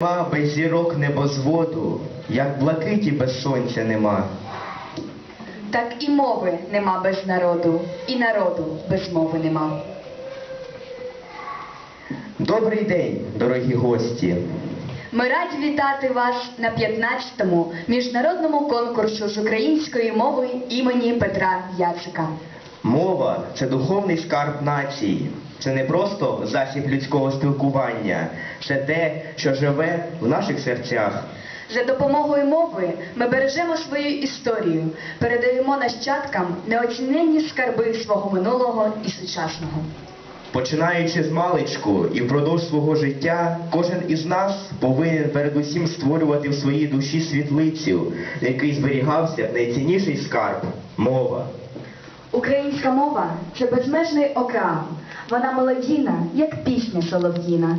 Нема без зірок небозводу, як блакиті без сонця нема. Так і мови нема без народу, і народу без мови нема. Добрий день, дорогі гості. Ми раді вітати вас на 15-му міжнародному конкурсу з української мови імені Петра Яцика. Мова це духовний скарб нації. Це не просто засіб людського спілкування, це те, що живе в наших серцях. За допомогою мови ми бережемо свою історію, передаємо нащадкам неоціненні скарби свого минулого і сучасного. Починаючи з маличку і впродовж свого життя, кожен із нас повинен передусім створювати в своїй душі світлицю, в якій зберігався найцінніший скарб мова. Українська мова це безмежний океан. Вона мелодійна, як пісня солов'їна.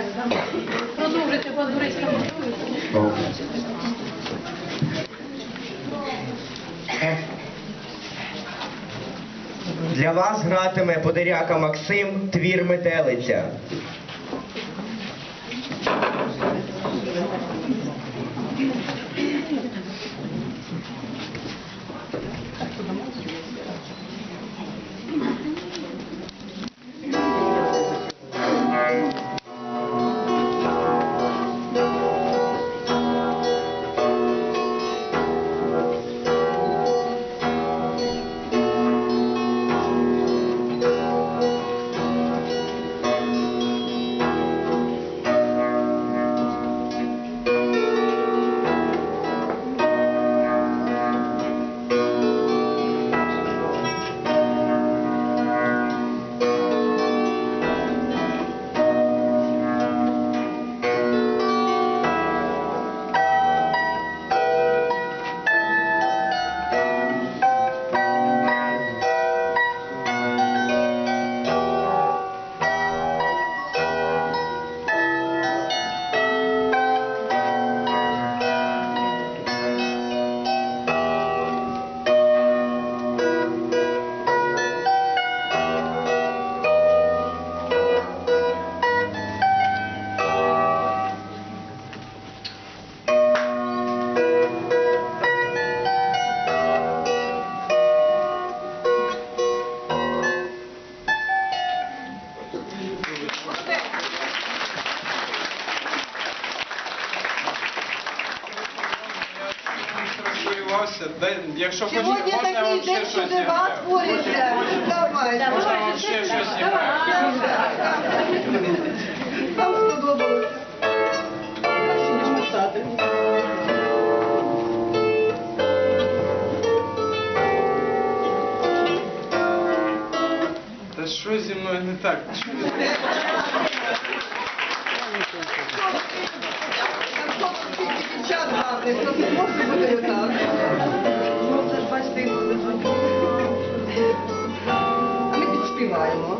Продовжуйте там продовжити Для вас гратиме подаряка Максим твір метелиця. Готувався. Дай, якщо хочете, Сьогодні можна я такий вам ще день щось чудива зіграю. твориться. Давайте. Можна вам ще щось зіграю. Вам сподобалося. Краще, ніж писати. Та що зі мною не так? Там А ми підспіваємо.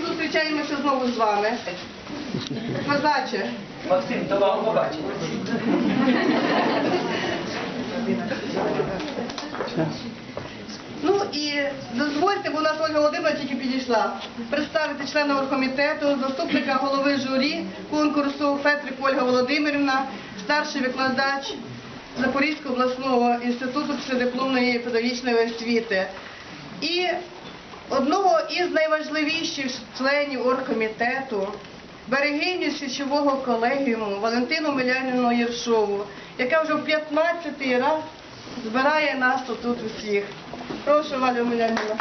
Через зустрічаємося знову з вами. Козаче. Максим, то вам побачимо. Ну і дозвольте, бо у нас Ольга Володимирівна тільки підійшла, представити члена оргкомітету, заступника голови журі конкурсу Фетрик Ольга Володимирівна, старший викладач Запорізького обласного інституту післядипломної педагогічної освіти. І одного із найважливіших членів оргкомітету, берегиню січового колегіуму Валентину Милянівну Єршову, яка вже в 15-й раз збирає нас тут усіх. Прошу, Валю Милянівна.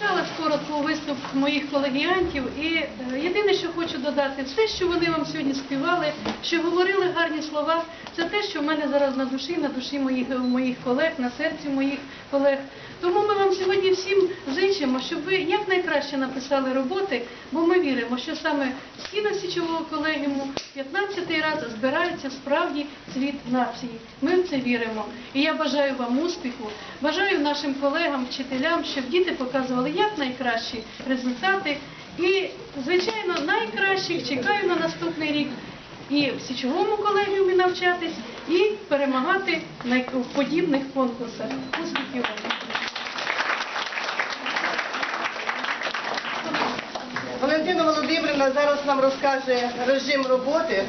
Обіцяла коротко виступ моїх колегіантів, і е, єдине, що хочу додати, все, що вони вам сьогодні співали, що говорили гарні слова, це те, що в мене зараз на душі, на душі моїх, моїх колег, на серці моїх колег. Тому ми вам сьогодні всім зичимо, щоб ви якнайкраще написали роботи, бо ми віримо, що саме в стінах січового колегіуму 15-й раз збирається справді цвіт нації. Ми в це віримо. І я бажаю вам успіху, бажаю нашим колегам, вчителям, щоб діти показували якнайкращі результати. І, звичайно, найкращих чекаю на наступний рік і в січовому колегіумі навчатись, і перемагати в подібних конкурсах. Успіхів вам! Валентина Володимирівна зараз нам розкаже режим роботи.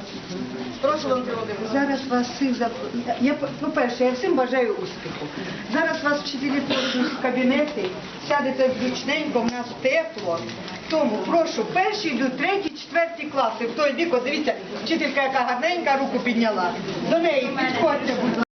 Прошу, вам. Зараз вас всіх зап... По-перше, я всім бажаю успіху. Зараз вас вчителі пройдуть в кабінети, сядете зручненько, в нас тепло. Тому прошу, перші йдуть треті, четверті класи. В той бік, от дивіться, вчителька, яка гарненька, руку підняла. До неї підходьте, будь ласка.